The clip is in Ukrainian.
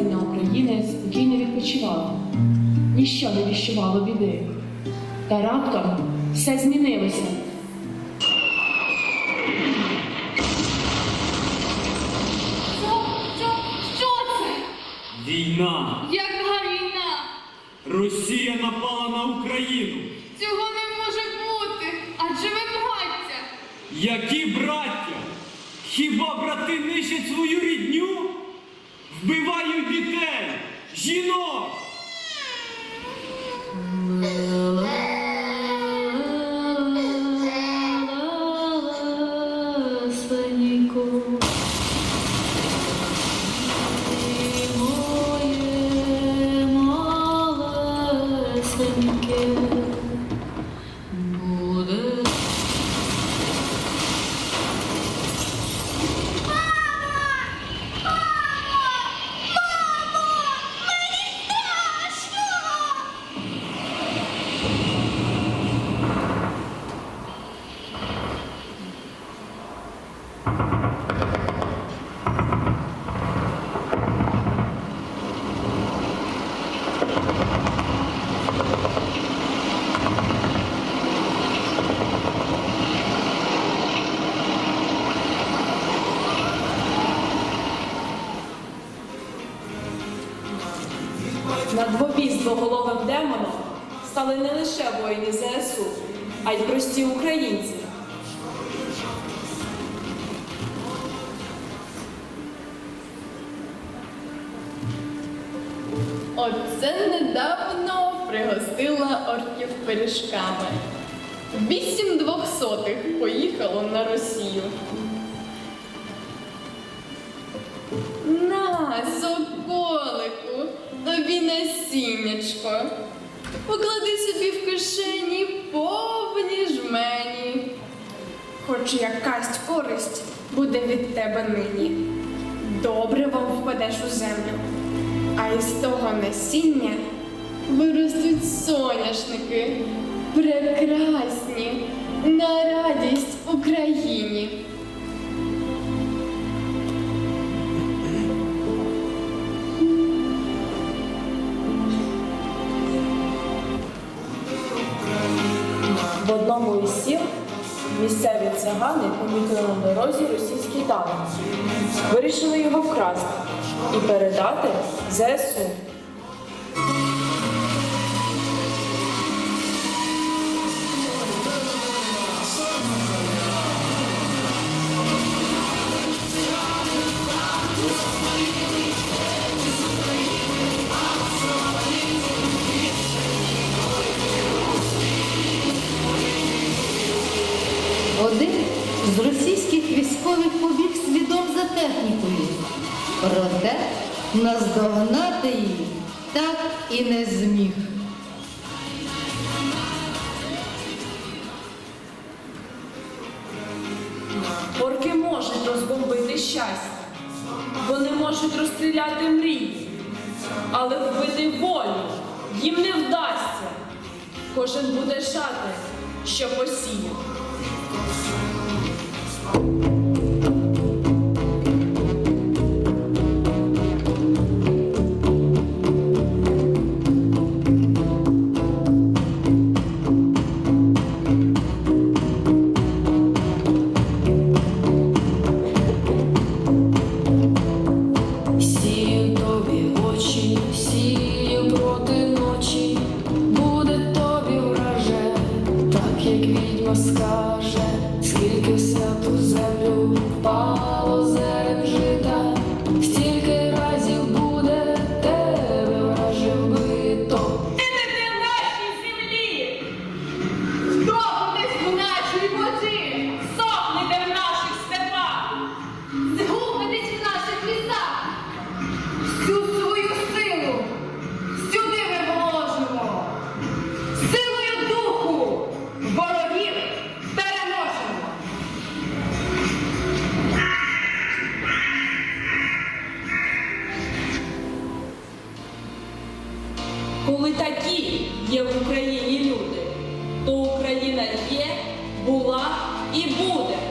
населення України спокійно відпочивало. Ніщо не віщувало біди. Та раптом все змінилося. Що? Що? Що це? Війна! Яка війна? Росія напала на Україну! Цього не може бути. Адже ви браття. Які браття? Хіба брати нищать жінок! На двобій з двоголовим демоном стали не лише воїни ЗСУ, а й прості українці. Оце недавно пригостила орків пиріжками. Вісім двохсотих поїхало на Росію. На, соколику, тобі насіннячко. Поклади собі в кишені повні жмені. Хоч якась користь буде від тебе нині. Добре вам впадеш у землю, а із того насіння виростуть соняшники, прекрасні, на радість Україні. В одному із сіл місцеві цигани помітили на дорозі російський танк. Вирішили його вкрасти і передати ЗСУ. Проте наздогнати її так і не зміг. Орки можуть розбомбити щастя, вони можуть розстріляти мрії, але вбити волю їм не вдасться. Кожен буде жати, що посіяв. Скаже, скільки святу землю впало Коли такі є в Україні люди, то Україна є, була і буде.